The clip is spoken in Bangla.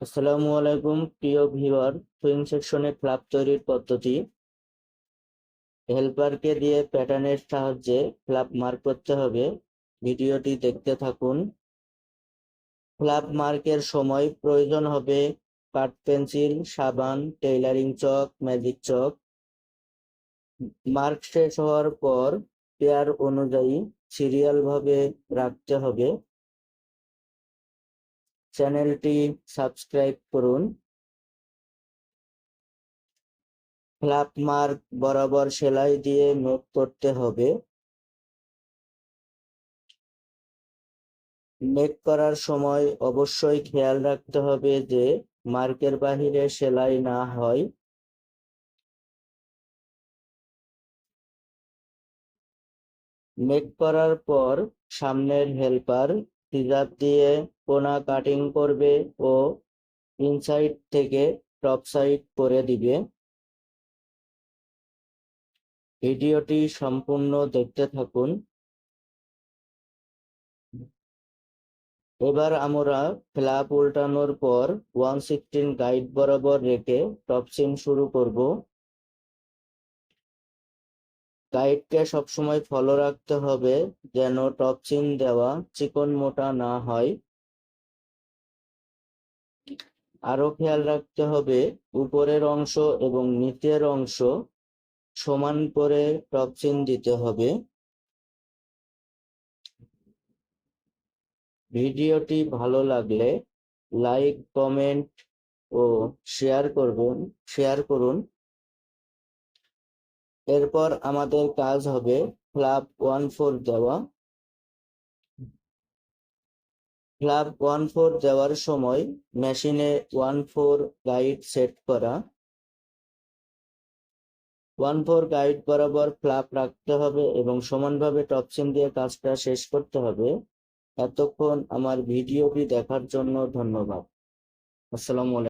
আসসালামু আলাইকুম, প্রিয় ভিউয়ার সুইং সেকশনে ফ্ল্যাপ তৈরির পদ্ধতি। হেল্পারকে দিয়ে প্যাটার্নের সাহায্যে ফ্ল্যাপ মার্ক করতে হবে। ভিডিওটি দেখতে থাকুন। ফ্ল্যাপ মার্কের সময় প্রয়োজন হবে কাঠ পেন্সিল সাবান tailoring chalk magic chalk. Mark শেষ হওয়ার পর পেয়ার অনুযায়ী সিরিয়াল ভাবে রাখতে হবে। চ্যানেলটি সাবস্ক্রাইব করুন। ফ্ল্যাপ মার্ক বরাবর সেলাই দিয়ে নোট করতে হবে। মেক করার সময় অবশ্যই খেয়াল রাখতে হবে যে মার্কের বাহিরে সেলাই না হয়। মেক করার পর সামনের হেল্পার সিজার দিয়ে কোনা কাটিং করবে ও ইনসাইড থেকে টপ সাইড করে দিবে। ভিডিওটি সম্পূর্ণ দেখতে থাকুন। এবার আমরা ফ্ল্যাপ উল্টানোর পর ওয়ান সিক্সটিন গাইড বরাবর রেখে টপ সিম শুরু করব। গাইডকে সবসময় ফলো রাখতে হবে যেন টপ সিম দেওয়া চিকন মোটা না হয়। আরও খেয়াল রাখতে হবে উপরের অংশ এবং নিচের অংশ সমান করে টপ সিম দিতে হবে। ভিডিওটি ভালো লাগলে লাইক কমেন্ট ও শেয়ার করবেন শেয়ার করুন। এরপর আমাদের কাজ হবে ফ্ল্যাপ ওয়ান ফোর দেওয়া ফ্ল্যাপ ওয়ান ফোর দেওয়ার সময় মেশিনে ওয়ান ফোর গাইড সেট করা। ওয়ান ফোর গাইড বরাবর ফ্ল্যাপ রাখতে হবে এবং সমানভাবে টপসিম দিয়ে কাজটা শেষ করতে হবে। এতক্ষণ আমার ভিডিওটি দেখার জন্য ধন্যবাদ। আসসালামু আলাইকুম।